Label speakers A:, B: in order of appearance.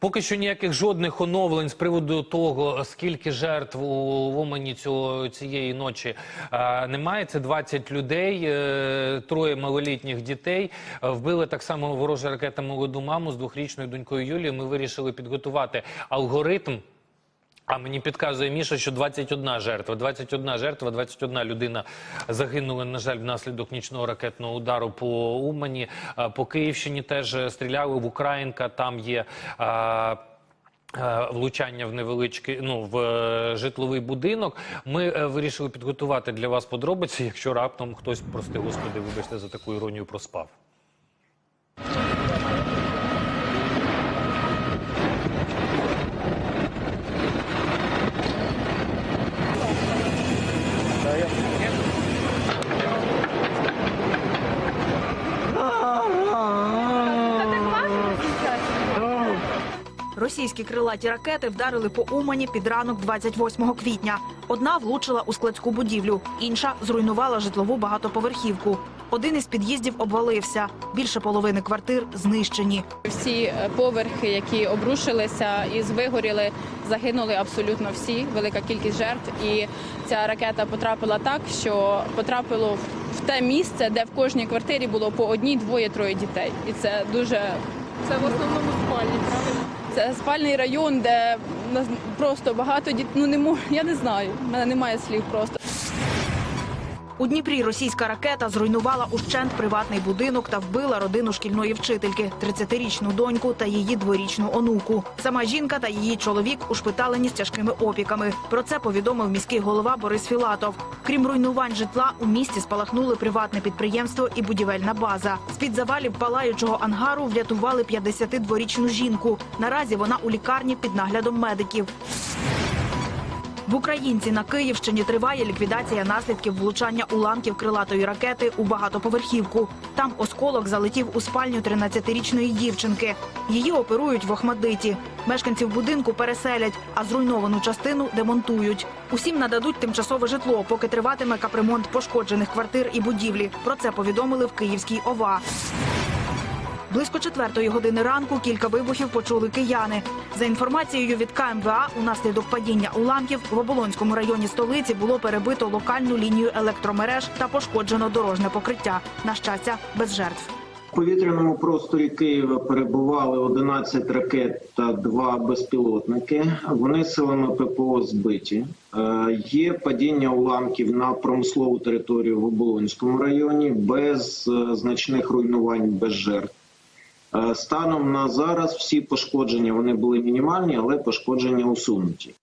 A: Поки що ніяких жодних оновлень з приводу того, скільки жертв у Умані цього цієї ночі немає. Це 20 людей, е, троє малолітніх дітей. Вбили так само ворожа ракета молоду маму з двохрічною донькою Юлією. Ми вирішили підготувати алгоритм. А мені підказує Міша, що 21 жертва. 21 жертва, 21 людина загинула, на жаль, внаслідок нічного ракетного удару по Умані. По Київщині теж е, стріляли в Українка. Там є. Влучання в невеличкий ну в е, житловий будинок. Ми е, вирішили підготувати для вас подробиці, якщо раптом хтось, прости господи, вибачте за таку іронію, проспав. Yeah.
B: Російські крилаті ракети вдарили по Умані під ранок 28 квітня. Одна влучила у складську будівлю, інша зруйнувала житлову багатоповерхівку. Один із під'їздів обвалився. Більше половини квартир знищені.
C: Всі е, поверхи, які обрушилися і вигоріли, загинули абсолютно всі. Велика кількість жертв. І ця ракета потрапила так, що потрапило в- в те місце, де в кожній квартирі було по одній, двоє, троє дітей. І це дуже це в основному спальні, правильно? Це спальний район, де просто багато дітей. Ну не мож... я не знаю. в мене немає слів просто.
B: У Дніпрі російська ракета зруйнувала ущент приватний будинок та вбила родину шкільної вчительки, 30-річну доньку та її дворічну онуку. Сама жінка та її чоловік ушпиталені з тяжкими опіками. Про це повідомив міський голова Борис Філатов. Крім руйнувань житла, у місті спалахнули приватне підприємство і будівельна база. З під завалів палаючого ангару врятували 52-річну жінку. Наразі вона у лікарні під наглядом медиків. В Українці на Київщині триває ліквідація наслідків влучання уламків крилатої ракети у багатоповерхівку. Там осколок залетів у спальню 13-річної дівчинки. Її оперують в Охмадиті. Мешканців будинку переселять, а зруйновану частину демонтують. Усім нададуть тимчасове житло, поки триватиме капремонт пошкоджених квартир і будівлі. Про це повідомили в Київській ОВА. Близько четвертої години ранку кілька вибухів почули кияни. За інформацією від КМВА, унаслідок падіння уламків в Оболонському районі столиці було перебито локальну лінію електромереж та пошкоджено дорожне покриття. На щастя, без жертв.
D: В повітряному просторі Києва перебували 11 ракет та 2 безпілотники. Вони силами ППО збиті. Е, Є падіння уламків на промислову територію в Оболонському районі без е, значних руйнувань, без жертв. Е, Станом на зараз всі пошкодження вони були мінімальні, але пошкодження усунуті.